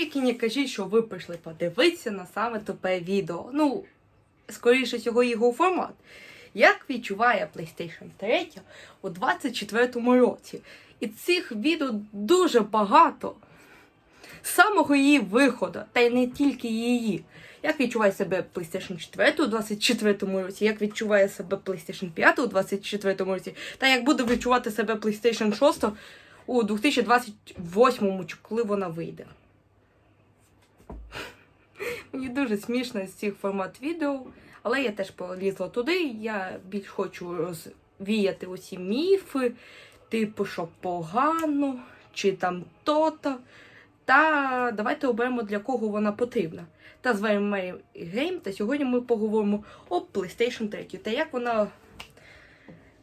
тільки не кажіть, що ви прийшли подивитися на саме тупе відео. Ну, скоріше всього, його формат. Як відчуває PlayStation 3 у 24-му році. І цих відео дуже багато з самого її виходу, та й не тільки її. Як відчуває себе PlayStation 4 у 24-му році, як відчуває себе PlayStation 5 у 24-му році, та як буде відчувати себе PlayStation 6 у 2028-му, чи коли вона вийде. Мені дуже смішно з цих формат відео, але я теж полізла туди. Я більш хочу розвіяти усі міфи, типу, що погано, чи там то-то. Та давайте оберемо для кого вона потрібна. Та з вами Мері Гейм, та сьогодні ми поговоримо о PlayStation 3 та як вона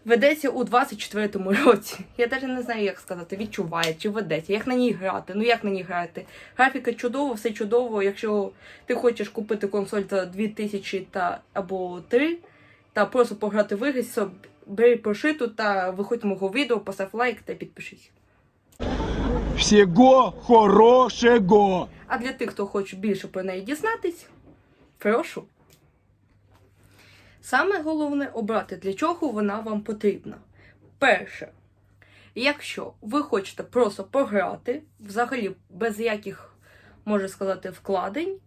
ведеться у 24-му році. Я навіть не знаю, як сказати, відчуває чи ведеться, як на ній грати. Ну як на ній грати? Графіка чудова, все чудово. Якщо ти хочеш купити консоль за 2000 та або 3, та просто пограти в ігри, бери прошиту та виходь мого відео, постав лайк та підпишись. Всего хорошего! А для тих, хто хоче більше про неї дізнатись, прошу. Саме головне обрати, для чого вона вам потрібна. Перше, якщо ви хочете просто пограти, взагалі без яких, можна сказати, вкладень,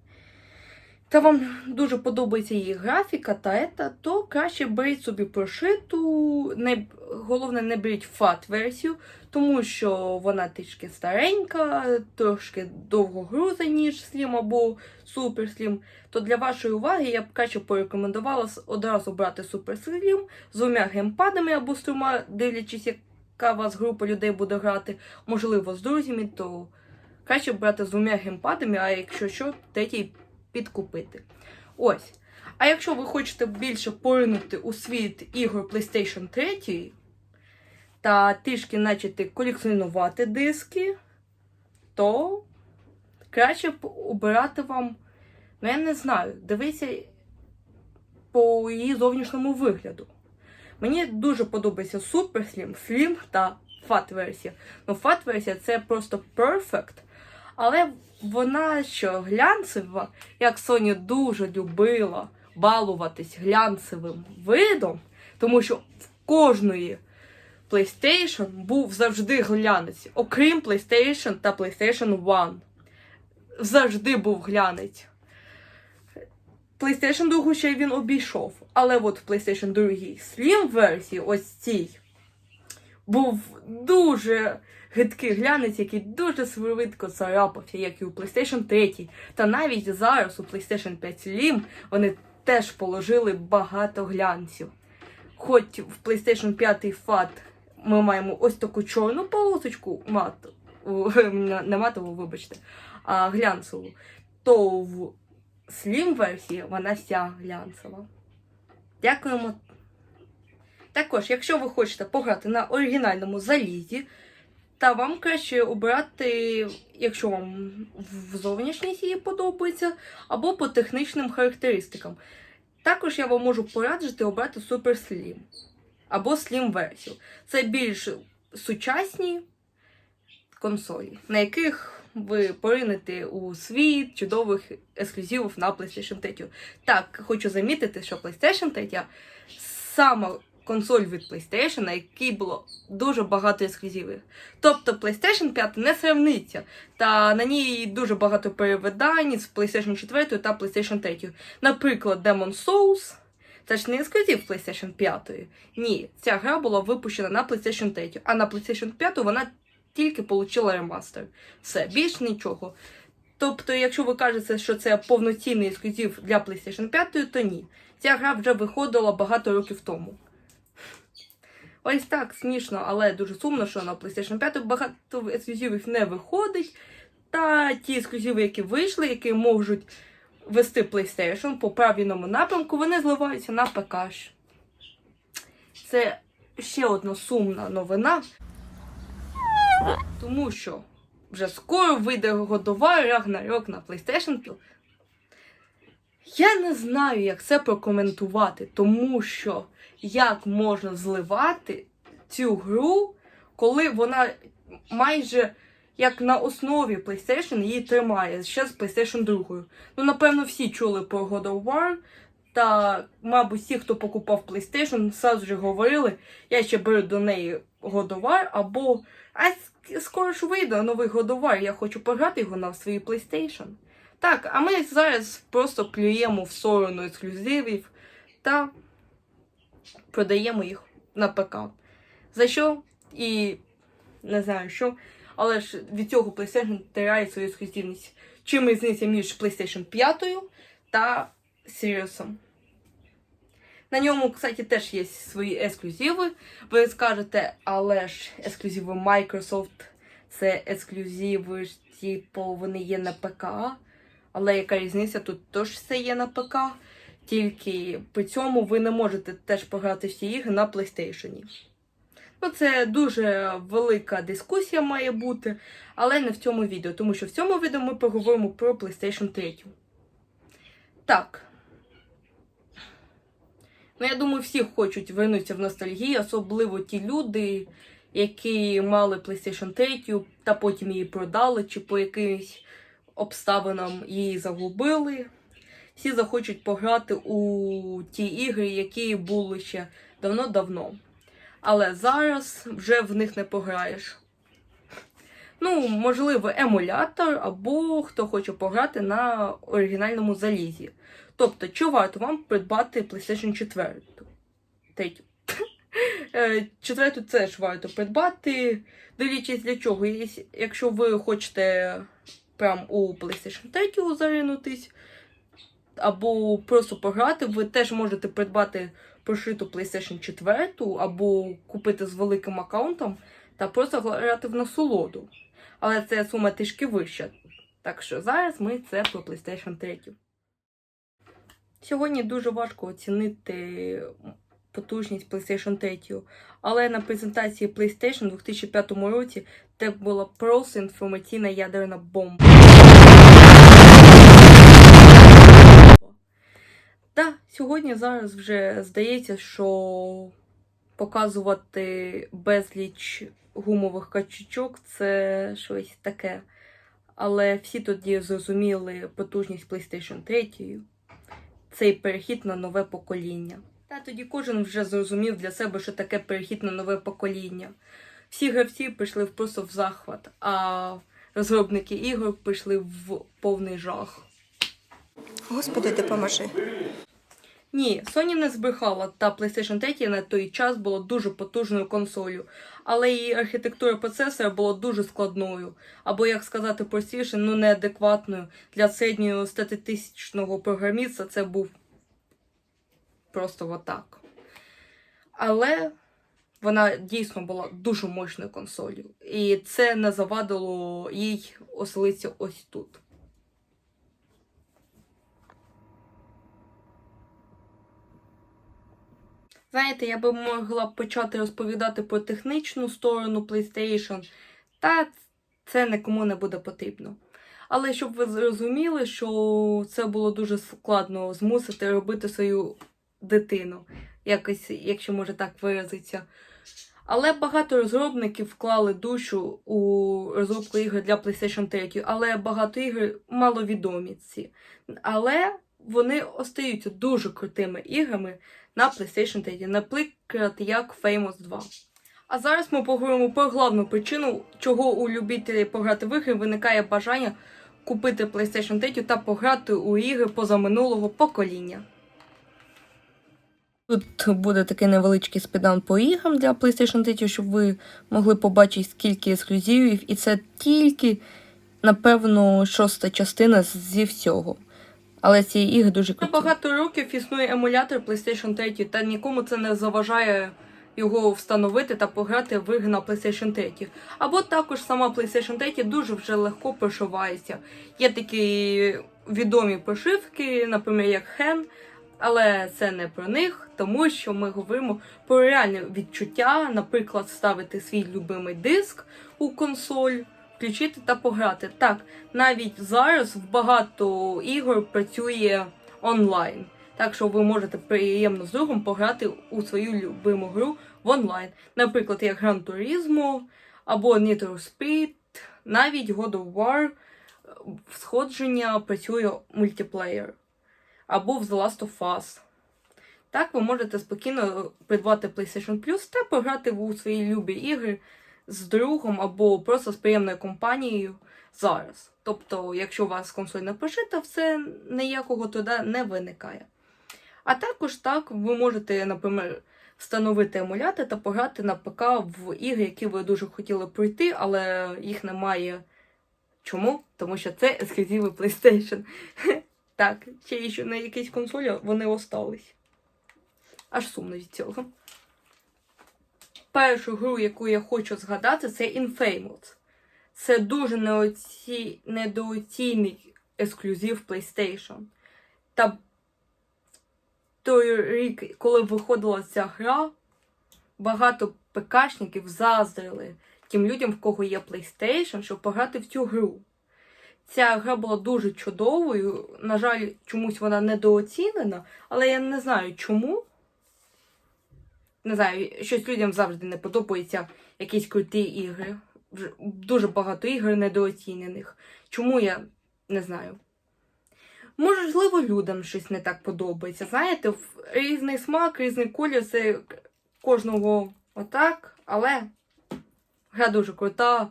та вам дуже подобається її графіка та ета, то краще беріть собі прошиту. Не, головне, не беріть фат-версію, тому що вона трішки старенька, трошки довго груза, ніж Slim або Slim. То для вашої уваги я б краще порекомендувала одразу брати Slim з двома геймпадами або з трьома, дивлячись, яка у вас група людей буде грати, можливо, з друзями, то краще брати з двома геймпадами, а якщо що, третій підкупити. Ось. А якщо ви хочете більше поринути у світ ігор PlayStation 3 та трішки почати колекціонувати диски, то краще б обирати вам, ну я не знаю, дивіться по її зовнішньому вигляду. Мені дуже подобається Super Slim, Slim та Fat версія. Ну, Fat версія це просто perfect. Але вона що глянцева, як Sony дуже любила балуватись глянцевим видом, тому що в кожної PlayStation був завжди глянець, окрім PlayStation та PlayStation 1. Завжди був глянець. PlayStation 2 ще він обійшов, але от в PlayStation 2 Slim версії, ось цій, був дуже гидкий глянець, який дуже швидко царапався, як і у PlayStation 3. Та навіть зараз у PlayStation 5 Slim вони теж положили багато глянців. Хоч в PlayStation 5 FAT ми маємо ось таку чорну полосочку мату, не матову, вибачте, а глянцеву, то в Slim версії вона вся глянцева. Дякуємо. Також, якщо ви хочете пограти на оригінальному залізі, та вам краще обирати, якщо вам в зовнішність її подобається, або по технічним характеристикам. Також я вам можу пораджити обрати Super Slim або Slim версію. Це більш сучасні консолі, на яких ви поринете у світ чудових ексклюзивів на PlayStation 3. Так, хочу замітити, що PlayStation 3 сама консоль від PlayStation, на якій було дуже багато ексклюзивів. Тобто PlayStation 5 не сравниться, та на ній дуже багато перевидань з PlayStation 4 та PlayStation 3. Наприклад, Demon Souls. Це ж не ексклюзив PlayStation 5. Ні, ця гра була випущена на PlayStation 3, а на PlayStation 5 вона тільки отримала ремастер. Все, більш нічого. Тобто, якщо ви кажете, що це повноцінний ексклюзив для PlayStation 5, то ні. Ця гра вже виходила багато років тому. Ось так смішно, але дуже сумно, що на PlayStation 5 багато ексклюзивів не виходить. Та ті ексклюзиви, які вийшли, які можуть вести PlayStation по правильному напрямку, вони зливаються на ПК. Це ще одна сумна новина. Тому що вже скоро вийде годова Рагнарьок на PlayStation 5. Я не знаю, як це прокоментувати, тому що як можна зливати цю гру, коли вона майже як на основі PlayStation її тримає ще з PlayStation 2. Ну, напевно, всі чули про God of War. Та, мабуть, всі, хто покупав PlayStation, сразу ж говорили, я ще беру до неї War, або а скоро ж вийде новий War, я хочу пограти його на свій PlayStation. Так, а ми зараз просто плюємо в сторону ексклюзивів та продаємо їх на ПК. За що? І не знаю що. Але ж від цього PlayStation теряє свою ексклюзивність. Чим різниця між PlayStation 5 та Sirius? На ньому, кстати, теж є свої ексклюзиви. Ви скажете, але ж ексклюзиви Microsoft це ексклюзиви, типу, вони є на ПК. Але яка різниця? Тут теж все є на ПК. Тільки при цьому ви не можете теж пограти всі ігри на PlayStation. Ну, це дуже велика дискусія має бути, але не в цьому відео, тому що в цьому відео ми поговоримо про PlayStation 3. Так. Ну, я думаю, всі хочуть вернутися в ностальгію, особливо ті люди, які мали PlayStation 3 та потім її продали, чи по якимось обставинам її загубили. Всі захочуть пограти у ті ігри, які були ще давно-давно. Але зараз вже в них не пограєш. Ну, можливо, емулятор, або хто хоче пограти на оригінальному залізі. Тобто, чи варто вам придбати PlayStation 4? Третю. Е, Четверту теж варто придбати. Дивлячись для чого. Якщо ви хочете прям у PlayStation 3 заринутись, або просто пограти, ви теж можете придбати прошиту PlayStation 4 або купити з великим аккаунтом та просто грати в насолоду. Але це сума трішки вища. Так що зараз ми це про PlayStation 3. Сьогодні дуже важко оцінити потужність PlayStation 3, але на презентації PlayStation у 2005 році це була просто інформаційна ядерна бомба. Та сьогодні зараз вже здається, що показувати безліч гумових качечок це щось таке. Але всі тоді зрозуміли потужність PlayStation 3, цей перехід на нове покоління. Та тоді кожен вже зрозумів для себе, що таке перехід на нове покоління. Всі гравці прийшли просто в захват, а розробники ігор прийшли в повний жах. Господи, допоможи. Ні, Sony не збрехала, та PlayStation 3 на той час була дуже потужною консолью, але її архітектура процесора була дуже складною, або, як сказати простіше, ну неадекватною. Для середнього статистичного програміста це був просто отак. Але вона дійсно була дуже мощною консолью, і це не завадило їй оселитися ось тут. Знаєте, я би могла почати розповідати про технічну сторону PlayStation, та це нікому не буде потрібно. Але щоб ви зрозуміли, що це було дуже складно змусити робити свою дитину, якось, якщо може так виразитися. Але багато розробників вклали душу у розробку ігор для PlayStation 3, але багато ігор маловідомі ці. Але вони остаються дуже крутими іграми на PlayStation 3, наприклад, як Famous 2. А зараз ми поговоримо про головну причину, чого у любителів пограти в ігри виникає бажання купити PlayStation 3 та пограти у ігри позаминулого покоління. Тут буде такий невеличкий спідан по іграм для PlayStation 3, щоб ви могли побачити, скільки ексклюзивів, і це тільки, напевно, шоста частина зі всього. Але ці ігри дуже круті. Багато років існує емулятор PlayStation 3, та нікому це не заважає його встановити та пограти в ігри на PlayStation 3. Або також сама PlayStation 3 дуже вже легко прошивається. Є такі відомі прошивки, наприклад, як Hen, але це не про них, тому що ми говоримо про реальне відчуття, наприклад, ставити свій любимий диск у консоль, включити та пограти. Так, навіть зараз в багато ігор працює онлайн. Так що ви можете приємно з другом пограти у свою любиму гру в онлайн. Наприклад, як Gran Turismo або for Speed, Навіть God of War е, сходження працює мультиплеєр. Або в The Last of Us. Так ви можете спокійно придбати PlayStation Plus та пограти у свої любі ігри з другом або просто з приємною компанією зараз. Тобто, якщо у вас консоль не пошита, все ніякого туди не виникає. А також так ви можете, наприклад, встановити емулятор та пограти на ПК в ігри, які ви дуже хотіли пройти, але їх немає. Чому? Тому що це ексклюзиви PlayStation. Так, ще на якійсь консолі вони остались. Аж сумно від цього. Першу гру, яку я хочу згадати, це Infamous. Це дуже неоці... недооцінний ексклюзив PlayStation. Та в той рік, коли виходила ця гра, багато ПКшників заздрили тим людям, в кого є PlayStation, щоб пограти в цю гру. Ця гра була дуже чудовою. На жаль, чомусь вона недооцінена, але я не знаю чому. Не знаю, щось людям завжди не подобається якісь круті ігри. Дуже багато ігор недооцінених. Чому я не знаю. Можливо, людям щось не так подобається. Знаєте, різний смак, різний колір, це кожного отак, але гра дуже крута.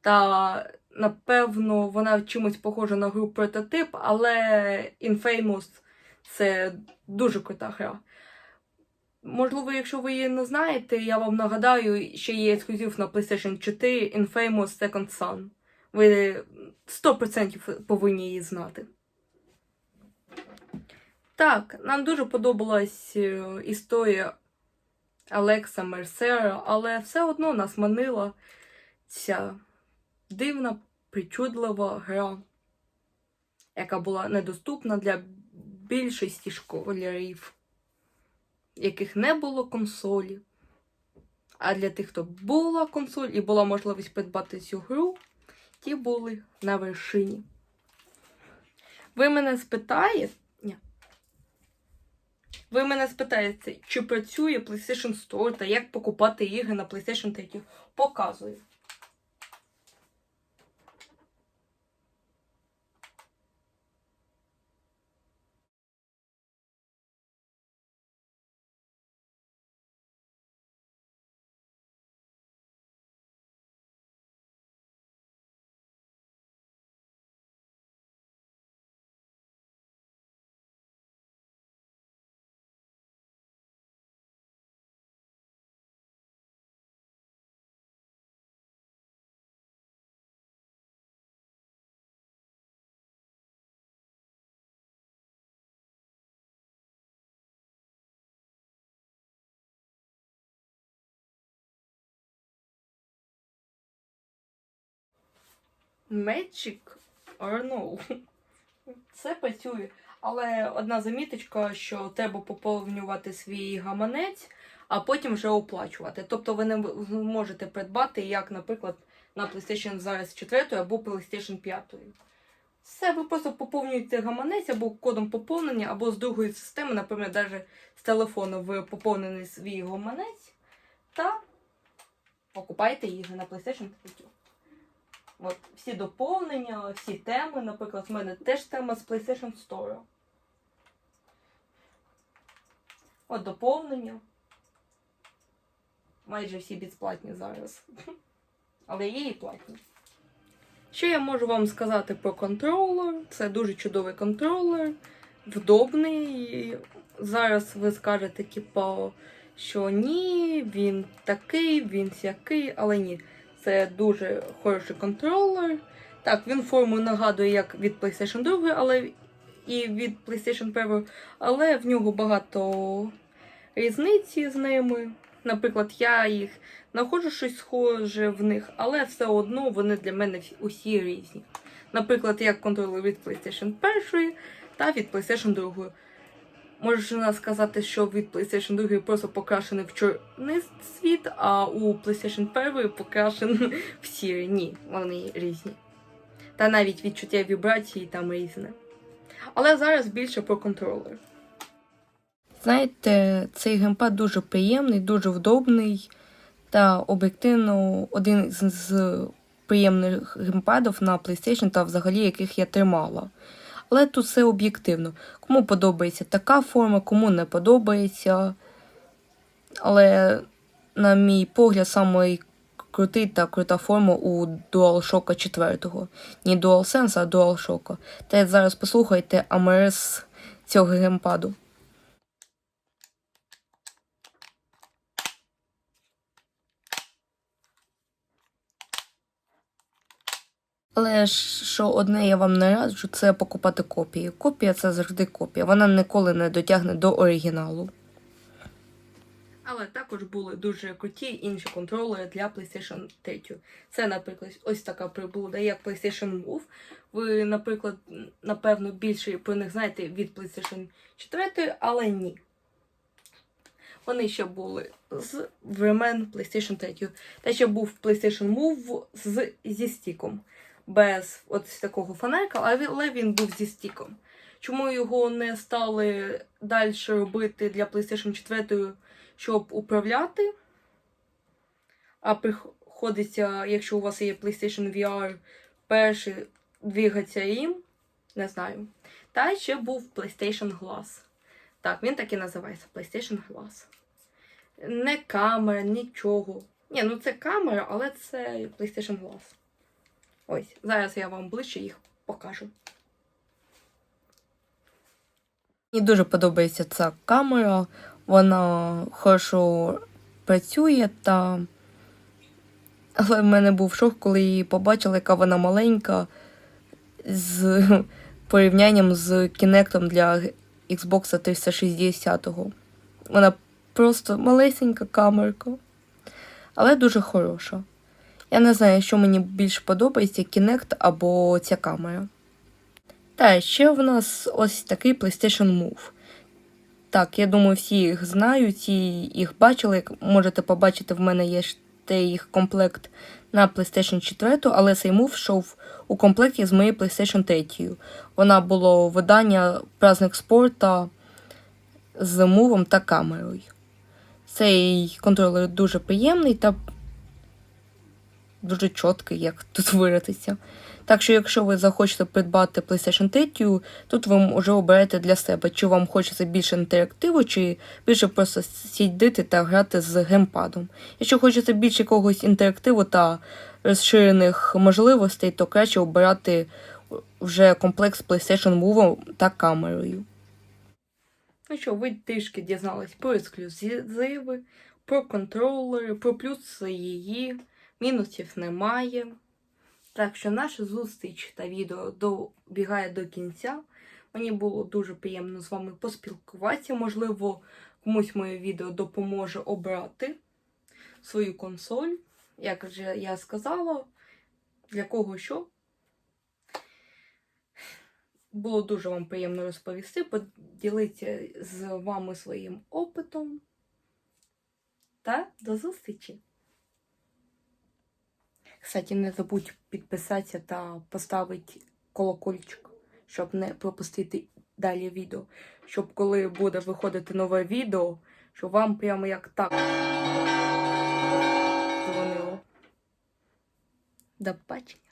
Та напевно вона чимось похожа на гру прототип, але Infamous це дуже крута гра. Можливо, якщо ви її не знаєте, я вам нагадаю, що є ексклюзив на PlayStation 4 Infamous Second Son. Ви 100% повинні її знати. Так, нам дуже подобалась е, історія Алекса Мерсера, але все одно нас манила ця дивна, причудлива гра, яка була недоступна для більшості школярів, яких не було консолі. А для тих, хто була консоль і була можливість придбати цю гру, ті були на вершині. Ви мене спитаєте? Ви мене спитаєте, чи працює PlayStation Store та як покупати ігри на PlayStation 3? Показую. Magic or no? Це працює. Але одна заміточка, що треба поповнювати свій гаманець, а потім вже оплачувати. Тобто ви не можете придбати, як, наприклад, на PlayStation зараз 4 або PlayStation 5. Все, ви просто поповнюєте гаманець або кодом поповнення, або з другої системи, наприклад, навіть з телефону ви поповнений свій гаманець та покупаєте ігри на PlayStation 3. От, всі доповнення, всі теми, наприклад, в мене теж тема з PlayStation Store. От доповнення. Майже всі безплатні зараз. Але є і платні. Що я можу вам сказати про контролер? Це дуже чудовий контролер, вдобний. Зараз ви скажете, типу, що ні, він такий, він сякий, але ні. Це дуже хороший контролер. Так, він форму нагадує як від PlayStation 2, але і від PlayStation 1, але в нього багато різниці з ними. Наприклад, я їх знаходжу щось схоже в них, але все одно вони для мене усі різні. Наприклад, як контролер від PlayStation 1 та від PlayStation 2. Можна сказати, що від PlayStation 2 просто покрашений в чорний світ, а у PlayStation 1 покрашений в сірий. Ні, вони різні. Та навіть відчуття вібрації там різне. Але зараз більше про контролер. Знаєте, цей геймпад дуже приємний, дуже вдобний та об'єктивно один з, приємних геймпадів на PlayStation та взагалі яких я тримала. Але тут все об'єктивно. Кому подобається така форма, кому не подобається. Але, на мій погляд, самий крутий та крута форма у DualShock 4. Ні DualSense, а DualShock. Та зараз послухайте АМРС цього геймпаду. Але що одне я вам не раджу, це покупати копії. Копія це завжди копія. Вона ніколи не дотягне до оригіналу. Але також були дуже круті інші контролери для PlayStation 3. Це, наприклад, ось така приблуда, як PlayStation Move. Ви, наприклад, напевно, більше про них знаєте від PlayStation 4, але ні. Вони ще були з времен PlayStation 3. Та ще був PlayStation Move з, зі стіком. Без от такого фонарика, але він був зі стіком. Чому його не стали далі робити для PlayStation 4, щоб управляти? А приходиться, якщо у вас є PlayStation VR, перший двигатися їм, не знаю. Та ще був PlayStation Glass. Так, він так і називається PlayStation Glass. Не камера, нічого. Ні, ну це камера, але це PlayStation Glass. Ось, зараз я вам ближче їх покажу. Мені дуже подобається ця камера. Вона хорошо працює та. Але в мене був шок, коли її побачила, яка вона маленька з порівнянням з кінектом для Xbox 360. Вона просто малесенька камерка, але дуже хороша. Я не знаю, що мені більше подобається Kinect або ця камера. Та ще в нас ось такий PlayStation Move. Так, я думаю, всі їх знають і їх бачили. Як можете побачити, в мене є ще їх комплект на PlayStation 4, але цей Move йшов у комплекті з моєю PlayStation 3. Вона було видання Праздник спорта з мувом та камерою. Цей контролер дуже приємний та дуже чіткий, як тут виратися. Так що, якщо ви захочете придбати PlayStation 3, тут ви вже оберете для себе, чи вам хочеться більше інтерактиву, чи більше просто сидіти та грати з геймпадом. Якщо хочеться більше якогось інтерактиву та розширених можливостей, то краще обирати вже комплект з PlayStation Move та камерою. Ну що, ви трішки дізнались про ексклюзиви, про контролери, про плюси її, мінусів немає. Так що наша зустріч та відео добігає до кінця. Мені було дуже приємно з вами поспілкуватися. Можливо, комусь моє відео допоможе обрати свою консоль. Як вже я сказала, для кого що. Було дуже вам приємно розповісти, поділитися з вами своїм опитом. Та до зустрічі! Кстати, не забудь підписатися та поставити колокольчик, щоб не пропустити далі відео. Щоб коли буде виходити нове відео, щоб вам прямо як так дзвонило. До побачення.